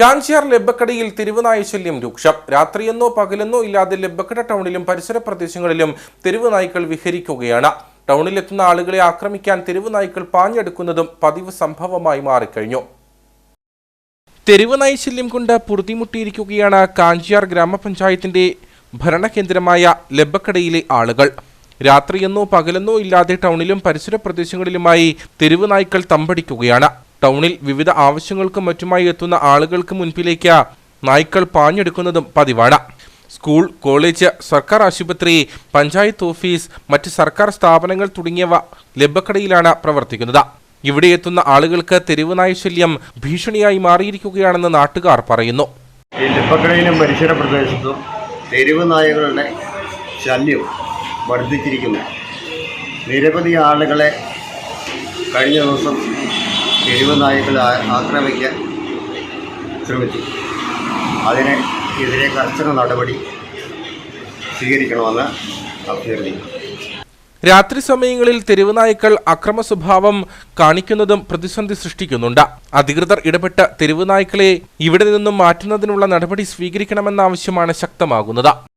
കാഞ്ചിയാർ ലബ്ബക്കടയിൽ തെരുവുനായശല്യം രൂക്ഷം. രാത്രിയെന്നോ പകലെന്നോ ഇല്ലാതെ ലബ്ബക്കട ടൗണിലും പരിസര പ്രദേശങ്ങളിലും തെരുവുനായ്ക്കൾ വിഹരിക്കുകയാണ്. ടൗണിലെത്തുന്ന ആളുകളെ ആക്രമിക്കാൻ തെരുവുനായ്ക്കൾ പാഞ്ഞെടുക്കുന്നതും പതിവ് സംഭവമായി മാറിക്കഴിഞ്ഞു. തെരുവുനായശല്യം കൊണ്ട് പൊറുതിമുട്ടിയിരിക്കുകയാണ് കാഞ്ചിയാർ ഗ്രാമപഞ്ചായത്തിന്റെ ഭരണകേന്ദ്രമായ ലബ്ബക്കടയിലെ ആളുകൾ. രാത്രിയെന്നോ പകലെന്നോ ഇല്ലാതെ ടൗണിലും പരിസര പ്രദേശങ്ങളിലുമായി തെരുവുനായ്ക്കൾ തമ്പടിക്കുകയാണ്. ടൗണിൽ വിവിധ ആവശ്യങ്ങൾക്കും മറ്റുമായി എത്തുന്ന ആളുകൾക്ക് മുൻപിലേക്ക് നായ്ക്കൾ പാഞ്ഞെടുക്കുന്നതും പതിവാണ്. സ്കൂൾ കോളേജ് സർക്കാർ ആശുപത്രി പഞ്ചായത്ത് ഓഫീസ് മറ്റ് സർക്കാർ സ്ഥാപനങ്ങൾ തുടങ്ങിയവ ലബക്കടയിലാണ് പ്രവർത്തിക്കുന്നത്. ഇവിടെ എത്തുന്ന ആളുകൾക്ക് തെരുവ് നായശല്യം ഭീഷണിയായി മാറിയിരിക്കുകയാണെന്ന് നാട്ടുകാർ പറയുന്നു. ഈ പരിസര പ്രദേശത്തും തെരുവ് നായകളുടെ ശല്യം വർദ്ധിച്ചിരിക്കുന്നു. നിരവധി ആളുകളെ കഴിഞ്ഞ ദിവസം തെരുവ് നായ്ക്കൾ ആക്രമിക്കാൻ ശ്രമിച്ചു. അതിന് എതിരെ കർശന നടപടി സ്വീകരിക്കണമെന്ന് അഭ്യർത്ഥിക്കുന്നു. രാത്രി സമയങ്ങളിൽ തെരുവുനായ്ക്കൾ അക്രമ സ്വഭാവം കാണിക്കുന്നതും പ്രതിസന്ധി സൃഷ്ടിക്കുന്നുണ്ട്. അധികൃതർ ഇടപെട്ട് തെരുവുനായ്ക്കളെ ഇവിടെ നിന്നും മാറ്റുന്നതിനുള്ള നടപടി സ്വീകരിക്കണമെന്ന ആവശ്യമാണ് ശക്തമാകുന്നത്.